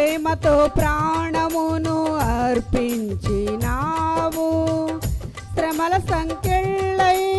ప్రేమతో ప్రాణమును అర్పించినావు. శ్రమల సంఖ్యలైన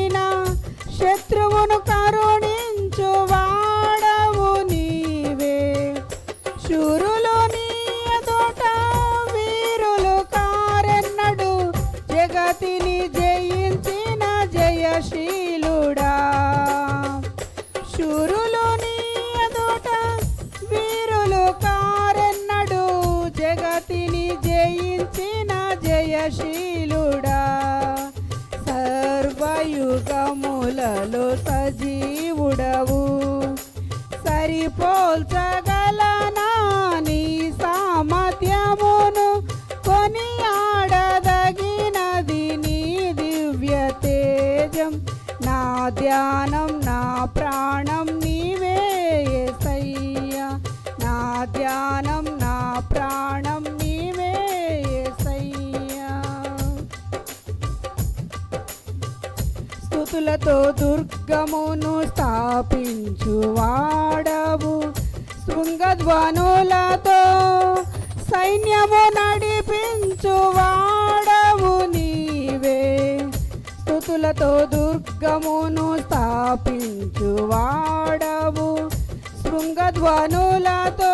జయశీలుడా సర్వయుగములలో సజీవుడవు. సరిపోల్చగలనా నీ సామర్థ్యమును కొనియాడదగినది నీ దివ్య తేజం నా ధ్యానం స్థుతులతో దుర్గమును స్థాపించు వాడవు. శృంగధ్వనులతో సైన్యము నడిపించు వాడవు నీవే. స్థుతులతో దుర్గమును స్థాపించు వాడవు. శృంగధ్వనులతో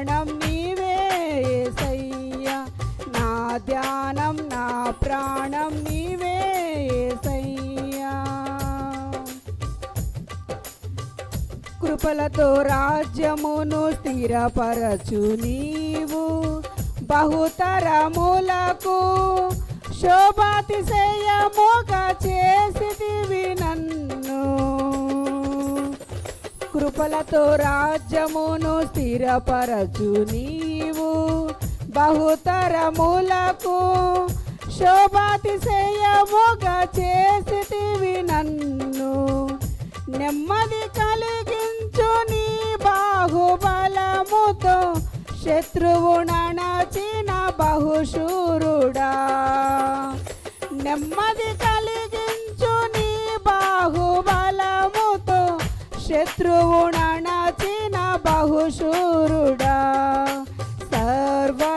ధ్యానం నా ప్రాణం నీవే యేసయ్యా కృపలతో రాజ్యమును స్థిరపరచు నీవు బహుతరములకు శోభాతిశయముగా చేసిదివి నన్ను కృపలతో రాజ్యమును స్థిరపరచు నీవు బహుతరములకు శోభాతిశయముగా చేసితివి నన్ను. నెమ్మది కలిగించు నీ బాహుబలముతో శత్రువు నణచిన బహుశూరుడా. నెమ్మది కలిగించు నీ బాహుబలముతో శత్రువు నణచిన బహుశూరుడా.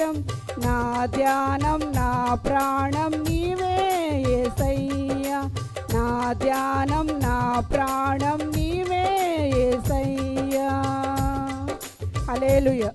తేజం నా ధ్యానం నా ప్రాణం నీవే యేసయ్యా నా ధ్యానం నా ప్రాణం నీవే యేసయ్యా హల్లెలూయా.